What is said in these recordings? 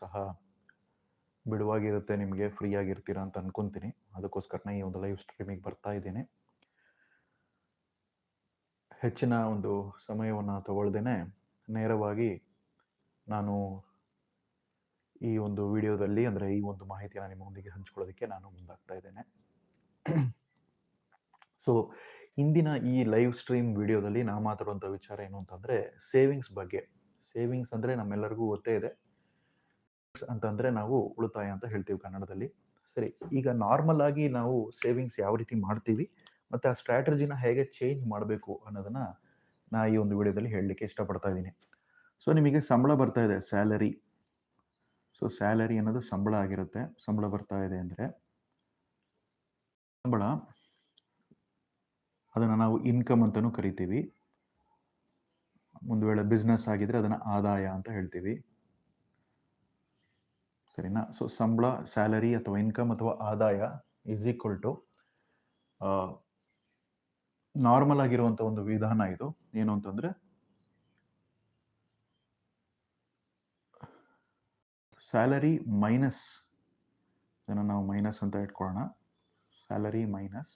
ಸಹ ಬಿಡುವಾಗಿರುತ್ತೆ, ನಿಮಗೆ ಫ್ರೀ ಆಗಿರ್ತೀರಾ ಅಂತ ಅನ್ಕೊಂತೀನಿ. ಅದಕ್ಕೋಸ್ಕರನೇ ಈ ಒಂದು ಲೈವ್ ಸ್ಟ್ರೀಮಿಗೆ ಬರ್ತಾ ಇದ್ದೀನಿ. ಹೆಚ್ಚಿನ ಒಂದು ಸಮಯವನ್ನು ತಗೊಳ್ದೇನೆ ನೇರವಾಗಿ ನಾನು ಈ ಒಂದು ವಿಡಿಯೋದಲ್ಲಿ ಅಂದರೆ ಈ ಒಂದು ಮಾಹಿತಿಯನ್ನು ನಿಮ್ಮೊಂದಿಗೆ ಹಂಚ್ಕೊಳ್ಳೋದಕ್ಕೆ ನಾನು ಮುಂದಾಗ್ತಾ ಇದ್ದೇನೆ. ಸೊ ಇಂದಿನ ಈ ಲೈವ್ ಸ್ಟ್ರೀಮ್ ವಿಡಿಯೋದಲ್ಲಿ ನಾ ಮಾತಾಡುವಂಥ ವಿಚಾರ ಏನು ಅಂತಂದರೆ ಸೇವಿಂಗ್ಸ್ ಬಗ್ಗೆ. ಸೇವಿಂಗ್ಸ್ ಅಂದರೆ ನಮ್ಮೆಲ್ಲರಿಗೂ ಗೊತ್ತೇ ಇದೆ. ಅಂತಂದರೆ ನಾವು ಉಳಿತಾಯ ಅಂತ ಹೇಳ್ತೀವಿ ಕನ್ನಡದಲ್ಲಿ. ಸರಿ, ಈಗ ನಾರ್ಮಲ್ ಆಗಿ ನಾವು ಸೇವಿಂಗ್ಸ್ ಯಾವ ರೀತಿ ಮಾಡ್ತೀವಿ, ಮತ್ತೆ ಆ ಸ್ಟ್ರಾಟಜಿನ ಹೇಗೆ ಚೇಂಜ್ ಮಾಡಬೇಕು ಅನ್ನೋದನ್ನ ನಾ ಈ ಒಂದು ವಿಡಿಯೋದಲ್ಲಿ ಹೇಳಲಿಕ್ಕೆ ಇಷ್ಟಪಡ್ತಾ ಇದ್ದೀನಿ. ಸೊ ನಿಮಗೆ ಸಂಬಳ ಬರ್ತಾ ಇದೆ ಸ್ಯಾಲರಿ ಸೊ ಸ್ಯಾಲರಿ ಅನ್ನೋದು ಸಂಬಳ ಆಗಿರುತ್ತೆ. ಸಂಬಳ ಬರ್ತಾ ಇದೆ ಅಂದರೆ ಸಂಬಳ, ಅದನ್ನು ನಾವು ಇನ್ಕಮ್ ಅಂತಲೂ ಕರಿತೀವಿ. ಒಂದು ವೇಳೆ ಬಿಸ್ನೆಸ್ ಆಗಿದ್ರೆ ಅದನ್ನು ಆದಾಯ ಅಂತ ಹೇಳ್ತೀವಿ. ಸರಿನಾ? ಸೊ ಸಂಬಳ ಸ್ಯಾಲರಿ ಅಥವಾ ಇನ್ಕಮ್ ಅಥವಾ ಆದಾಯ ಈಸ್ ಈಕ್ವಲ್ ಟು ನಾರ್ಮಲ್ ಆಗಿರುವಂಥ ಒಂದು ವಿಧಾನ ಇದು. ಏನು ಅಂತಂದರೆ ಸ್ಯಾಲರಿ ಮೈನಸ್ ಇದನ್ನು ನಾವು ಮೈನಸ್ ಅಂತ ಇಟ್ಕೊಳ್ಳೋಣ. ಸ್ಯಾಲರಿ ಮೈನಸ್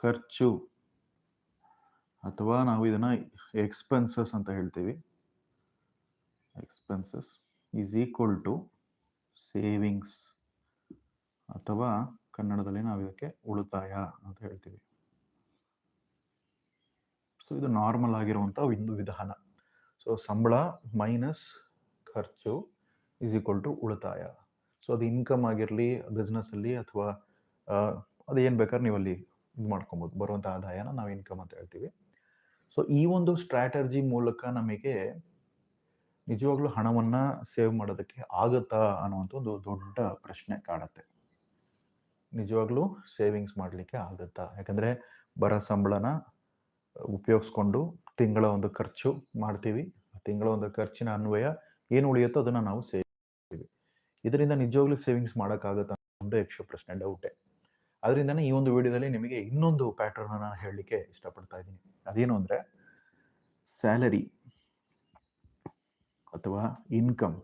ಖರ್ಚು ಅಥವಾ ನಾವು ಇದನ್ನು ಎಕ್ಸ್ಪೆನ್ಸಸ್ ಅಂತ ಹೇಳ್ತೀವಿ. Expenses is equal to savings ಅಥವಾ ಕನ್ನಡದಲ್ಲಿ ನಾವು ಇದಕ್ಕೆ ಉಳಿತಾಯ ಅಂತ ಹೇಳ್ತೀವಿ. ಸೊ ಇದು ನಾರ್ಮಲ್ ಆಗಿರುವಂಥ ಒಂದು ವಿಧಾನ. ಸೊ ಸಂಬಳ ಮೈನಸ್ ಖರ್ಚು ಈಸ್ ಈಕ್ವಲ್ ಟು ಉಳಿತಾಯ. ಸೊ ಅದು ಇನ್ಕಮ್ ಆಗಿರಲಿ ಬಿಸ್ನೆಸ್ಸಲ್ಲಿ ಅಥವಾ ಅದು ಏನು ಬೇಕಾದ್ರೆ ನೀವು ಅಲ್ಲಿ ಇದು ಮಾಡ್ಕೊಬೋದು. ಬರುವಂಥ ಆದಾಯನ ನಾವು ಇನ್ಕಮ್ ಅಂತ ಹೇಳ್ತೀವಿ. ಸೊ ಈ ಒಂದು ಸ್ಟ್ರಾಟರ್ಜಿ ಮೂಲಕ ನಮಗೆ ನಿಜವಾಗ್ಲೂ ಹಣವನ್ನು ಸೇವ್ ಮಾಡೋದಕ್ಕೆ ಆಗುತ್ತಾ ಅನ್ನುವಂಥ ಒಂದು ದೊಡ್ಡ ಪ್ರಶ್ನೆ ಕಾಡತ್ತೆ ನಿಜವಾಗ್ಲೂ ಸೇವಿಂಗ್ಸ್ ಮಾಡಲಿಕ್ಕೆ ಆಗುತ್ತಾ? ಯಾಕಂದರೆ ಬರೋ ಸಂಬಳನ ಉಪಯೋಗಿಸ್ಕೊಂಡು ತಿಂಗಳ ಒಂದು ಖರ್ಚು ಮಾಡ್ತೀವಿ. ತಿಂಗಳ ಒಂದು ಖರ್ಚಿನ ಅನ್ವಯ ಏನು ಉಳಿಯುತ್ತೋ ಅದನ್ನು ನಾವು ಸೇವ್ ಮಾಡ್ತೀವಿ. ಇದರಿಂದ ನಿಜವಾಗ್ಲೂ ಸೇವಿಂಗ್ಸ್ ಮಾಡೋಕ್ಕಾಗುತ್ತಾ ಒಂದು ಯಕ್ಷ ಪ್ರಶ್ನೆ ಡೌಟೆ ಅದರಿಂದನೇ ಈ ಒಂದು ವಿಡಿಯೋದಲ್ಲಿ ನಿಮಗೆ ಇನ್ನೊಂದು ಪ್ಯಾಟರ್ನ್ ನಾನು ಹೇಳಲಿಕ್ಕೆ ಇಷ್ಟಪಡ್ತಾ ಇದ್ದೀನಿ. ಅದೇನು ಅಂದರೆ ಸ್ಯಾಲರಿ ಅಥವಾ ಇನ್ಕಮ್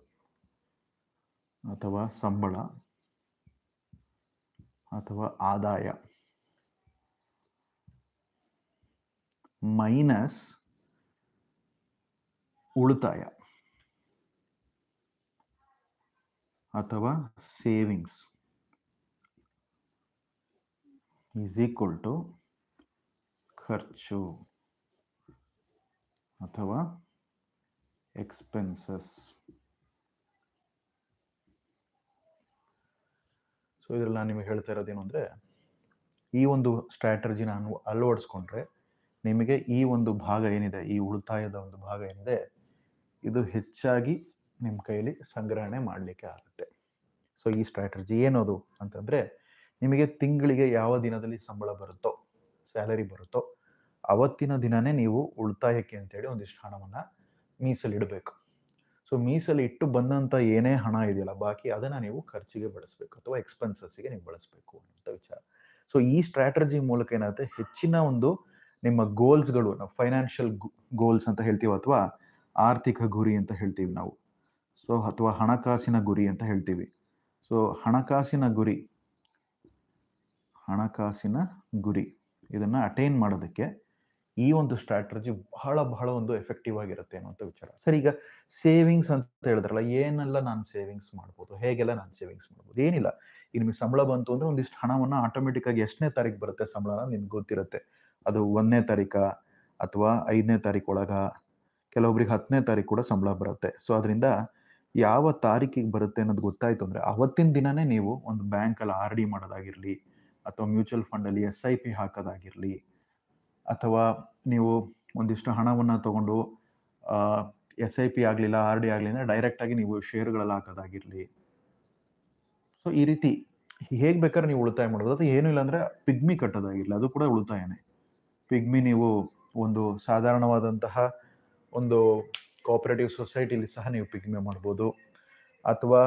ಅಥವಾ ಸಂಬಳ ಅಥವಾ ಆದಾಯ. ಮೈನಸ್ ಉಳಿತಾಯ ಅಥವಾ ಸೇವಿಂಗ್ಸ್ ಈಸ್ ಈಕ್ವಲ್ ಟು ಖರ್ಚು ಅಥವಾ ಎಕ್ಸ್ಪೆನ್ಸಸ್ ಸೊ ಇದರಲ್ಲಿ ನಾನು ನಿಮಗೆ ಹೇಳ್ತಾ ಇರೋದೇನು ಅಂದರೆ, ಈ ಒಂದು ಸ್ಟ್ರಾಟಜಿ ನಾನು ಅಳವಡಿಸ್ಕೊಂಡ್ರೆ ನಿಮಗೆ ಈ ಒಂದು ಭಾಗ ಏನಿದೆ, ಈ ಉಳಿತಾಯದ ಒಂದು ಭಾಗ ಏನಿದೆ, ಇದು ಹೆಚ್ಚಾಗಿ ನಿಮ್ಮ ಕೈಯಲ್ಲಿ ಸಂಗ್ರಹಣೆ ಮಾಡಲಿಕ್ಕೆ ಆಗುತ್ತೆ. ಸೊ ಈ ಸ್ಟ್ರಾಟಜಿ ಏನದು ಅಂತಂದರೆ, ನಿಮಗೆ ತಿಂಗಳಿಗೆ ಯಾವ ದಿನದಲ್ಲಿ ಸಂಬಳ ಬರುತ್ತೋ ಸ್ಯಾಲರಿ ಬರುತ್ತೋ, ಅವತ್ತಿನ ದಿನನೇ ನೀವು ಉಳಿತಾಯಕ್ಕೆ ಅಂತೇಳಿ ಒಂದಿಷ್ಟು ಹಣವನ್ನು ಮೀಸಲಿಡಬೇಕು. ಸೊ ಮೀಸಲು ಇಟ್ಟು ಬಂದಂಥ ಏನೇ ಹಣ ಇದೆಯಲ್ಲ, ಬಾಕಿ ಅದನ್ನು ನೀವು ಖರ್ಚಿಗೆ ಬಳಸಬೇಕು ಅಥವಾ ಎಕ್ಸ್ಪೆನ್ಸಸ್ಸಿಗೆ ನೀವು ಬಳಸಬೇಕು ಅಂತ ವಿಚಾರ. ಸೊ ಈ ಸ್ಟ್ರಾಟಜಿ ಮೂಲಕ ಏನಾಗುತ್ತೆ? ಹೆಚ್ಚಿನ ಒಂದು ನಿಮ್ಮ ಗೋಲ್ಸ್ಗಳು ನಾವು ಫೈನಾನ್ಷಿಯಲ್ ಗೋಲ್ಸ್ ಅಂತ ಹೇಳ್ತೀವಿ ಅಥವಾ ಆರ್ಥಿಕ ಗುರಿ ಅಂತ ಹೇಳ್ತೀವಿ ನಾವು. ಸೊ ಅಥವಾ ಹಣಕಾಸಿನ ಗುರಿ ಅಂತ ಹೇಳ್ತೀವಿ. ಸೊ ಹಣಕಾಸಿನ ಗುರಿ ಹಣಕಾಸಿನ ಗುರಿ, ಇದನ್ನು ಅಟೈನ್ ಮಾಡೋದಕ್ಕೆ ಈ ಒಂದು ಸ್ಟ್ರಾಟಜಿ ಬಹಳ ಬಹಳ ಒಂದು ಎಫೆಕ್ಟಿವ್ ಆಗಿರುತ್ತೆ ಅನ್ನುವಂಥ ವಿಚಾರ. ಸರಿ, ಈಗ ಸೇವಿಂಗ್ಸ್ ಅಂತ ಹೇಳಿದ್ರಲ್ಲ, ಏನೆಲ್ಲ ನಾನು ಸೇವಿಂಗ್ಸ್ ಮಾಡ್ಬೋದು? ಹೇಗೆಲ್ಲ ನಾನು ಸೇವಿಂಗ್ಸ್ ಮಾಡ್ಬೋದು? ಏನಿಲ್ಲ. ಈಗ ನಿಮಗೆ ಸಂಬಳ ಬಂತು ಅಂದ್ರೆ ಒಂದಿಷ್ಟು ಹಣವನ್ನು ಆಟೋಮೆಟಿಕ್ ಆಗಿ ಎಷ್ಟನೇ ತಾರೀಕು ಬರುತ್ತೆ ಸಂಬಳ ನಿಮ್ಗೆ ಗೊತ್ತಿರುತ್ತೆ. ಅದು ಒಂದನೇ ತಾರೀಕ ಅಥವಾ ಐದನೇ ತಾರೀಕು ಒಳಗ, ಕೆಲವೊಬ್ರಿಗೆ ಹತ್ತನೇ ತಾರೀಕು ಕೂಡ ಸಂಬಳ ಬರುತ್ತೆ. ಸೊ ಅದರಿಂದ ಯಾವ ತಾರೀಕಿಗೆ ಬರುತ್ತೆ ಅನ್ನೋದು ಗೊತ್ತಾಯ್ತು ಅಂದ್ರೆ ಅವತ್ತಿನ ದಿನನೇ ನೀವು ಒಂದು ಬ್ಯಾಂಕಲ್ಲಿ ಆರ್ ಡಿ ಮಾಡೋದಾಗಿರಲಿ, ಅಥವಾ ಮ್ಯೂಚುವಲ್ ಫಂಡಲ್ಲಿ ಎಸ್ ಐ ಪಿ ಹಾಕೋದಾಗಿರಲಿ ಅಥವಾ ನೀವು ಒಂದಿಷ್ಟು ಹಣವನ್ನು ತಗೊಂಡು ಎಸ್ ಐ ಪಿ ಆಗಲಿಲ್ಲ ಆರ್ ಡಿ ಆಗಲಿಲ್ಲ ಡೈರೆಕ್ಟಾಗಿ ನೀವು ಶೇರುಗಳಲ್ಲಿ ಹಾಕೋದಾಗಿರಲಿ. ಸೊ ಈ ರೀತಿ ಹೇಗೆ ಬೇಕಾದ್ರೆ ನೀವು ಉಳಿತಾಯ ಮಾಡ್ಬೋದು. ಅಥವಾ ಏನೂ ಇಲ್ಲ ಅಂದರೆ ಪಿಗ್ಮಿ ಕಟ್ಟೋದಾಗಿರಲಿ, ಅದು ಕೂಡ ಉಳಿತಾಯನೇ. ಪಿಗ್ಮಿ ನೀವು ಒಂದು ಸಾಧಾರಣವಾದಂತಹ ಒಂದು ಕೋಆಪರೇಟಿವ್ ಸೊಸೈಟಿಲಿ ಸಹ ನೀವು ಪಿಗ್ಮಿ ಮಾಡ್ಬೋದು. ಅಥವಾ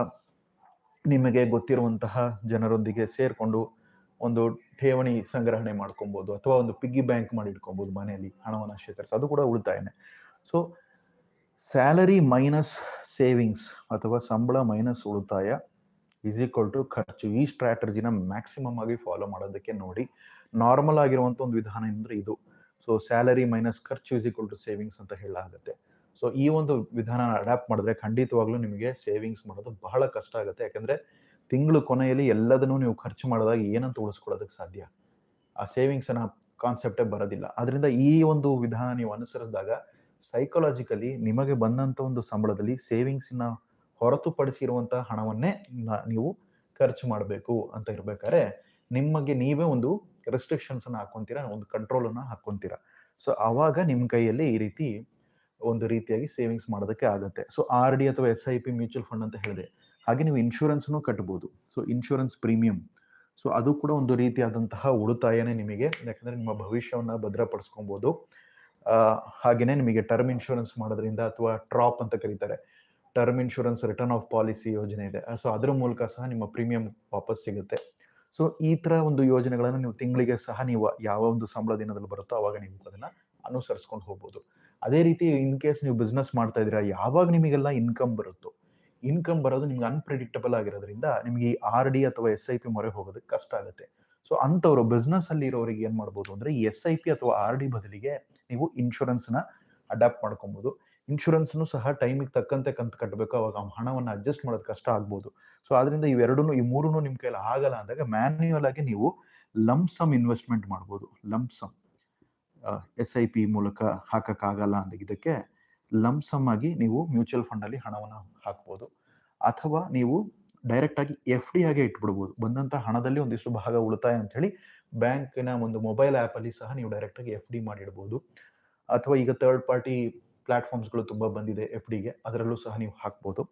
ನಿಮಗೆ ಗೊತ್ತಿರುವಂತಹ ಜನರೊಂದಿಗೆ ಸೇರಿಕೊಂಡು ಒಂದು ಠೇವಣಿ ಸಂಗ್ರಹಣೆ ಮಾಡ್ಕೊಬೋದು ಅಥವಾ ಒಂದು ಪಿಗ್ಗಿ ಬ್ಯಾಂಕ್ ಮಾಡಿ ಇಟ್ಕೊಬೋದು ಮನೆಯಲ್ಲಿ ಹಣವನ್ನು ಶೇಖರಿಸಿ, ಅದು ಕೂಡ ಉಳಿತಾಯನೇ ಸೊ ಸ್ಯಾಲರಿ ಮೈನಸ್ ಸೇವಿಂಗ್ಸ್ ಅಥವಾ ಸಂಬಳ ಮೈನಸ್ ಉಳಿತಾಯ ಇಸ್ ಈಕ್ವಲ್ ಟು ಖರ್ಚು. ಈ ಸ್ಟ್ರಾಟಜಿನ ಮ್ಯಾಕ್ಸಿಮಮ್ ಆಗಿ ಫಾಲೋ ಮಾಡೋದಕ್ಕೆ ನೋಡಿ ನಾರ್ಮಲ್ ಆಗಿರುವಂಥ ಒಂದು ವಿಧಾನ ಅಂದರೆ ಇದು. ಸೊ ಸ್ಯಾಲರಿ ಮೈನಸ್ ಖರ್ಚು ಇಸ್ ಈಕ್ವಲ್ ಟು ಸೇವಿಂಗ್ಸ್ ಅಂತ ಹೇಳಲಾಗುತ್ತೆ. ಸೊ ಈ ಒಂದು ವಿಧಾನ ಅಡಾಪ್ಟ್ ಮಾಡಿದ್ರೆ ಖಂಡಿತವಾಗ್ಲೂ ನಿಮಗೆ ಸೇವಿಂಗ್ಸ್ ಮಾಡೋದು ಬಹಳ ಕಷ್ಟ ಆಗುತ್ತೆ. ಯಾಕಂದ್ರೆ ತಿಂಗಳು ಕೊನೆಯಲ್ಲಿ ಎಲ್ಲದನ್ನೂ ನೀವು ಖರ್ಚು ಮಾಡಿದಾಗ ಏನಂತ ಉಳಿಸ್ಕೊಳ್ಳೋದಕ್ಕೆ ಸಾಧ್ಯ? ಆ ಸೇವಿಂಗ್ಸ್ ಅನ್ನ ಕಾನ್ಸೆಪ್ಟೇ ಬರೋದಿಲ್ಲ. ಅದರಿಂದ ಈ ಒಂದು ವಿಧಾನ ನೀವು ಅನುಸರಿಸಿದಾಗ ಸೈಕಾಲಜಿಕಲಿ ನಿಮಗೆ ಬಂದಂತ ಒಂದು ಸಂಬಳದಲ್ಲಿ ಸೇವಿಂಗ್ಸ್ನ ಹೊರತುಪಡಿಸಿರುವಂತಹ ಹಣವನ್ನೇ ನೀವು ಖರ್ಚು ಮಾಡಬೇಕು ಅಂತ ಇರ್ಬೇಕಾದ್ರೆ ನಿಮಗೆ ನೀವೇ ಒಂದು ರೆಸ್ಟ್ರಿಕ್ಷನ್ಸ್ ಅನ್ನ ಹಾಕೊಂತೀರಾ, ಒಂದು ಕಂಟ್ರೋಲ್ ಅನ್ನ ಹಾಕೊಂತೀರಾ. ಸೊ ಅವಾಗ ನಿಮ್ಮ ಕೈಯಲ್ಲಿ ಈ ರೀತಿ ಒಂದು ರೀತಿಯಾಗಿ ಸೇವಿಂಗ್ಸ್ ಮಾಡೋದಕ್ಕೆ ಆಗುತ್ತೆ. ಸೊ ಆರ್ ಡಿ ಅಥವಾ S I P mutual fund ಅಂತ ಹೇಳಿದೆ ಹಾಗೆ ನೀವು ಇನ್ಶೂರೆನ್ಸ್ನು ಕಟ್ಬೋದು. ಸೊ ಇನ್ಶೂರೆನ್ಸ್ ಪ್ರೀಮಿಯಂ ಸೊ ಅದು ಕೂಡ ಒಂದು ರೀತಿಯಾದಂತಹ ಉಳಿತಾಯನೇ ನಿಮಗೆ. ಯಾಕಂದ್ರೆ ನಿಮ್ಮ ಭವಿಷ್ಯವನ್ನ ಭದ್ರಪಡಿಸ್ಕೊಬೋದು. ಹಾಗೇನೆ ನಿಮಗೆ ಟರ್ಮ್ ಇನ್ಶೂರೆನ್ಸ್ ಮಾಡೋದ್ರಿಂದ ಅಥವಾ ಟ್ರಾಪ್ ಅಂತ ಕರೀತಾರೆ. Term insurance return of policy ಯೋಜನೆ ಇದೆ. ಸೊ ಅದರ ಮೂಲಕ ಸಹ ನಿಮ್ಮ ಪ್ರೀಮಿಯಂ ವಾಪಸ್ ಸಿಗುತ್ತೆ. ಸೊ ಈ ತರ ಒಂದು ಯೋಜನೆಗಳನ್ನು ನೀವು ತಿಂಗಳಿಗೆ ಸಹ ನೀವು ಯಾವ ಒಂದು ಸಂಬಳ ದಿನದಲ್ಲಿ ಬರುತ್ತೋ ಅವಾಗ ನೀವು ಅದನ್ನ ಅನುಸರಿಸ್ಕೊಂಡು ಹೋಗ್ಬೋದು. ಅದೇ ರೀತಿ ಇನ್ ಕೇಸ್ ನೀವು ಬಿಸ್ನೆಸ್ ಮಾಡ್ತಾ ಇದ್ದೀರಾ, ಯಾವಾಗ ನಿಮಗೆಲ್ಲ ಇನ್ಕಮ್ ಬರುತ್ತೋ ಇನ್ಕಮ್ ಬರೋದು ನಿಮ್ಗೆ ಅನ್ಪ್ರಿಡಿಕ್ಟಬಲ್ ಆಗಿರೋದ್ರಿಂದ ನಿಮಗೆ ಈ ಆರ್ ಡಿ ಅಥವಾ ಎಸ್ ಐ ಪಿ ಮೊರೆ ಹೋಗೋದಕ್ಕೆ ಕಷ್ಟ ಆಗುತ್ತೆ. ಸೊ ಅಂಥವ್ರು ಬಿಸ್ನೆಸ್ ಅಲ್ಲಿ ಇರೋರಿಗೆ ಏನ್ ಮಾಡ್ಬೋದು ಅಂದ್ರೆ ಎಸ್ ಐ ಪಿ ಅಥವಾ ಆರ್ ಡಿ ಬದಲಿಗೆ ನೀವು ಇನ್ಶೂರೆನ್ಸ್ನ ಅಡಾಪ್ಟ್ ಮಾಡ್ಕೊಬಹುದು ಇನ್ಶೂರೆನ್ಸ್ನು ಸಹ ಟೈಮಿಗೆ ತಕ್ಕಂತೆ ಕಂತು ಕಟ್ಟಬೇಕು ಅವಾಗ ಹಣವನ್ನು ಅಡ್ಜಸ್ಟ್ ಮಾಡೋದು ಕಷ್ಟ ಆಗ್ಬೋದು. ಸೊ ಆದ್ರಿಂದ ಇವೆರಡೂ ಈ ಮೂರೂ ನಿಮ್ಮ ಕೈಲಿ ಆಗಲ್ಲ ಅಂದಾಗ ಮ್ಯಾನ್ಯುಯಲ್ ಆಗಿ ನೀವು ಲಂಪ್ಸಮ್ ಇನ್ವೆಸ್ಟ್ಮೆಂಟ್ ಮಾಡ್ಬೋದು. Lump sum S I P ಮೂಲಕ ಹಾಕಕ್ಕಾಗಲ್ಲ ಅಂದಾಗ ಇದಕ್ಕೆ ಲಂಸಮ್ ಆಗಿ ನೀವು ಮ್ಯೂಚುವಲ್ ಫಂಡ್ ಅಲ್ಲಿ ಹಣವನ್ನು ಹಾಕ್ಬೋದು. ಅಥವಾ ನೀವು ಡೈರೆಕ್ಟ್ ಆಗಿ ಎಫ್ ಡಿ ಆಗಿ ಇಟ್ಬಿಡ್ಬೋದು. ಬಂದಂತ ಹಣದಲ್ಲಿ ಒಂದಿಷ್ಟು ಭಾಗ ಉಳಿತಾಯ ಅಂತ ಹೇಳಿ ಬ್ಯಾಂಕಿನ ಒಂದು ಮೊಬೈಲ್ ಆ್ಯಪ್ ಅಲ್ಲಿ ಸಹ ನೀವು ಡೈರೆಕ್ಟ್ ಆಗಿ ಎಫ್ ಡಿ ಮಾಡಿಡ್ಬೋದು. ಅಥವಾ ಈಗ ಥರ್ಡ್ ಪಾರ್ಟಿ ಪ್ಲಾಟ್ಫಾರ್ಮ್ಸ್ಗಳು ತುಂಬಾ ಬಂದಿದೆ ಎಫ್ ಡಿಗೆ ಅದರಲ್ಲೂ ಸಹ ನೀವು ಹಾಕ್ಬೋದು.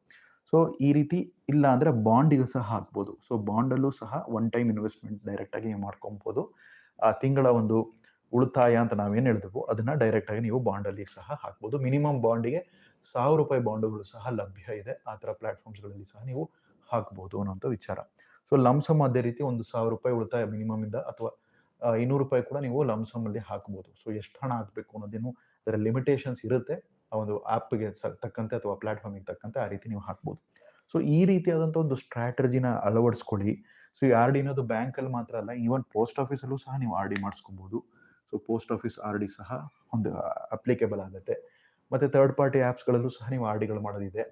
ಸೊ ಈ ರೀತಿ ಇಲ್ಲ ಅಂದ್ರೆ ಬಾಂಡಿಗೂ ಸಹ ಹಾಕ್ಬೋದು. ಸೊ ಬಾಂಡಲ್ಲೂ ಸಹ ಒನ್ ಟೈಮ್ ಇನ್ವೆಸ್ಟ್ಮೆಂಟ್ ಡೈರೆಕ್ಟ್ ಆಗಿ ನೀವು ಮಾಡ್ಕೊಬೋದು. ತಿಂಗಳ ಒಂದು ಉಳಿತಾಯ ಅಂತ ನಾವೇನು ಹೇಳಿದ್ವು ಅದನ್ನ ಡೈರೆಕ್ಟ್ ಆಗಿ ನೀವು ಬಾಂಡಲ್ಲಿ ಸಹ ಹಾಕ್ಬೋದು. ಮಿನಿಮಮ್ ಬಾಂಡಿಗೆ ಸಾವಿರ ರೂಪಾಯಿ ಬಾಂಡುಗಳು ಸಹ ಲಭ್ಯ ಇದೆ. ಆ ಥರ ಪ್ಲಾಟ್ಫಾರ್ಮ್ಸ್ಗಳಲ್ಲಿ ಸಹ ನೀವು ಹಾಕ್ಬೋದು ಅನ್ನೋಂಥ ವಿಚಾರ. ಸೊ ಲಮ್ಸಮ್ ಅದೇ ರೀತಿ ಒಂದು ಸಾವಿರ ರೂಪಾಯಿ ಉಳಿತಾಯ ಮಿನಿಮಮ್ ಇಂದ ಅಥವಾ ಇನ್ನೂರು ರೂಪಾಯಿ ಕೂಡ ನೀವು ಲಮ್ಸಮ್ ಅಲ್ಲಿ ಹಾಕ್ಬೋದು. ಸೊ ಎಷ್ಟು ಹಣ ಹಾಕ್ಬೇಕು ಅನ್ನೋದೇನು ಅದರ ಲಿಮಿಟೇಷನ್ಸ್ ಇರುತ್ತೆ. ಆ ಒಂದು ಆ್ಯಪ್ಗೆ ತಕ್ಕಂತೆ ಅಥವಾ ಪ್ಲಾಟ್ಫಾರ್ಮಿಗೆ ತಕ್ಕಂತೆ ಆ ರೀತಿ ನೀವು ಹಾಕ್ಬೋದು. ಸೊ ಈ ರೀತಿಯಾದಂಥ ಒಂದು ಸ್ಟ್ರಾಟಜಿನ ಅಳವಡಿಸ್ಕೊಳ್ಳಿ. ಸೊ ಈ ಆರ್ ಡಿ ಅನ್ನೋದು ಬ್ಯಾಂಕಲ್ಲಿ ಮಾತ್ರ ಅಲ್ಲ ಈವನ್ ಪೋಸ್ಟ್ ಆಫೀಸಲ್ಲೂ ಸಹ ನೀವು R D ಮಾಡಿಸ್ಕೊಬೋದು. So post office R D ಸಹ ಒಂದು ಅಪ್ಲಿಕೇಬಲ್ ಆಗುತ್ತೆ. ಮತ್ತೆ ಥರ್ಡ್ ಪಾರ್ಟಿ ಆ್ಯಪ್ಸ್ಗಳಲ್ಲೂ ಸಹ ನೀವು ಆರ್ ಡಿಗಳು ಮಾಡೋದಿದೆ.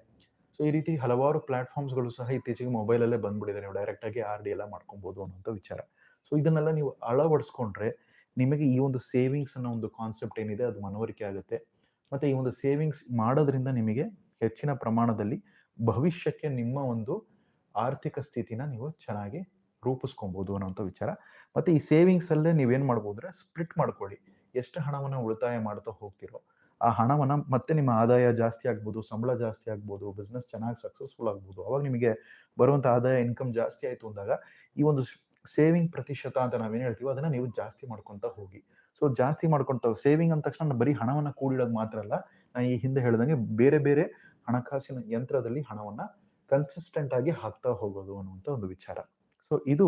ಸೊ ಈ ರೀತಿ ಹಲವಾರು ಪ್ಲಾಟ್ಫಾರ್ಮ್ಸ್ಗಳು ಸಹ ಇತ್ತೀಚೆಗೆ ಮೊಬೈಲಲ್ಲೇ ಬಂದ್ಬಿಟ್ಟಿದೆ. ನೀವು ಡೈರೆಕ್ಟ್ ಆಗಿ ಆರ್ ಡಿ ಎಲ್ಲ ಮಾಡ್ಕೊಬೋದು ಅನ್ನೋಂಥ ವಿಚಾರ. ಸೊ ಇದನ್ನೆಲ್ಲ ನೀವು ಅಳವಡಿಸ್ಕೊಂಡ್ರೆ ನಿಮಗೆ ಈ ಒಂದು ಸೇವಿಂಗ್ಸ್ ಅನ್ನೋ ಒಂದು ಕಾನ್ಸೆಪ್ಟ್ ಏನಿದೆ, ಅದು ಮನವರಿಕೆ ಆಗುತ್ತೆ. ಮತ್ತೆ ಈ ಒಂದು ಸೇವಿಂಗ್ಸ್ ಮಾಡೋದ್ರಿಂದ ನಿಮಗೆ ಹೆಚ್ಚಿನ ಪ್ರಮಾಣದಲ್ಲಿ ಭವಿಷ್ಯಕ್ಕೆ ನಿಮ್ಮ ಒಂದು ಆರ್ಥಿಕ ಸ್ಥಿತಿನ ನೀವು ಚೆನ್ನಾಗಿ ರೂಪಿಸ್ಕೊಬಹುದು ಅನ್ನೋಂಥ ವಿಚಾರ. ಮತ್ತೆ ಈ ಸೇವಿಂಗ್ಸ್ ನೀವೇನು ಮಾಡ್ಬೋದು ಅಂದ್ರೆ ಸ್ಪ್ಲಿಟ್ ಮಾಡ್ಕೊಳ್ಳಿ. ಎಷ್ಟು ಹಣವನ್ನು ಉಳಿತಾಯ ಮಾಡ್ತಾ ಹೋಗ್ತಿರೋ, ಆ ಹಣವನ್ನು ಮತ್ತೆ ನಿಮ್ಮ ಆದಾಯ ಜಾಸ್ತಿ ಆಗ್ಬೋದು, ಸಂಬಳ ಜಾಸ್ತಿ ಆಗ್ಬೋದು ಬಿಸ್ನೆಸ್ ಚೆನ್ನಾಗಿ ಸಕ್ಸಸ್ಫುಲ್ ಆಗ್ಬೋದು. ಅವಾಗ ನಿಮಗೆ ಬರುವಂತ ಆದಾಯ ಇನ್ಕಮ್ ಜಾಸ್ತಿ ಆಯ್ತು ಅಂದಾಗ ಈ ಒಂದು ಸೇವಿಂಗ್ ಪ್ರತಿಶತ ಅಂತ ನಾವೇನು ಹೇಳ್ತೀವಿ ಅದನ್ನ ನೀವು ಜಾಸ್ತಿ ಮಾಡ್ಕೊಂತ ಹೋಗಿ. ಸೊ ಜಾಸ್ತಿ ಮಾಡ್ಕೊಂತ ಸೇವಿಂಗ್ ಅಂದ ತಕ್ಷಣ ಬರೀ ಹಣವನ್ನ ಕೂಡಿಡೋದು ಮಾತ್ರ ಅಲ್ಲ, ನಾ ಈ ಹಿಂದೆ ಹೇಳಿದಂಗೆ ಬೇರೆ ಬೇರೆ ಹಣಕಾಸಿನ ಯಂತ್ರದಲ್ಲಿ ಹಣವನ್ನ ಕನ್ಸಿಸ್ಟೆಂಟ್ ಆಗಿ ಹಾಕ್ತಾ ಹೋಗೋದು ಅನ್ನುವಂಥ ಒಂದು ವಿಚಾರ. ಸೊ ಇದು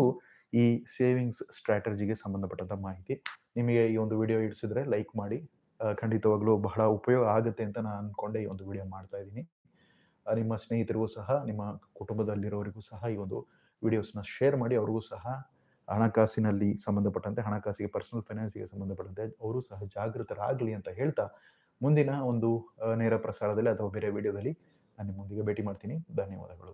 ಈ ಸೇವಿಂಗ್ಸ್ ಸ್ಟ್ರಾಟಜಿಗೆ ಸಂಬಂಧಪಟ್ಟಂತ ಮಾಹಿತಿ. ನಿಮಗೆ ಈ ಒಂದು ವಿಡಿಯೋ ಇಡಿಸಿದ್ರೆ ಲೈಕ್ ಮಾಡಿ. ಖಂಡಿತವಾಗ್ಲೂ ಬಹಳ ಉಪಯೋಗ ಆಗುತ್ತೆ ಅಂತ ನಾನು ಅನ್ಕೊಂಡೆ ಈ ಒಂದು ವಿಡಿಯೋ ಮಾಡ್ತಾ ಇದ್ದೀನಿ. ನಿಮ್ಮ ಸ್ನೇಹಿತರಿಗೂ ಸಹ, ನಿಮ್ಮ ಕುಟುಂಬದಲ್ಲಿರೋರಿಗೂ ಸಹ ಈ ಒಂದು ವಿಡಿಯೋಸ್ನ ಶೇರ್ ಮಾಡಿ. ಅವ್ರಿಗೂ ಸಹ ಹಣಕಾಸಿನಲ್ಲಿ ಸಂಬಂಧಪಟ್ಟಂತೆ, ಹಣಕಾಸಿಗೆ ಪರ್ಸನಲ್ ಫೈನಾನ್ಸಿಗೆ ಸಂಬಂಧಪಟ್ಟಂತೆ ಅವರು ಸಹ ಜಾಗೃತರಾಗಲಿ ಅಂತ ಹೇಳ್ತಾ ಮುಂದಿನ ಒಂದು ನೇರ ಪ್ರಸಾರದಲ್ಲಿ ಅಥವಾ ಬೇರೆ ವಿಡಿಯೋದಲ್ಲಿ ನಾನು ನಿಮ್ಮೊಂದಿಗೆ ಭೇಟಿ ಮಾಡ್ತೀನಿ. ಧನ್ಯವಾದಗಳು.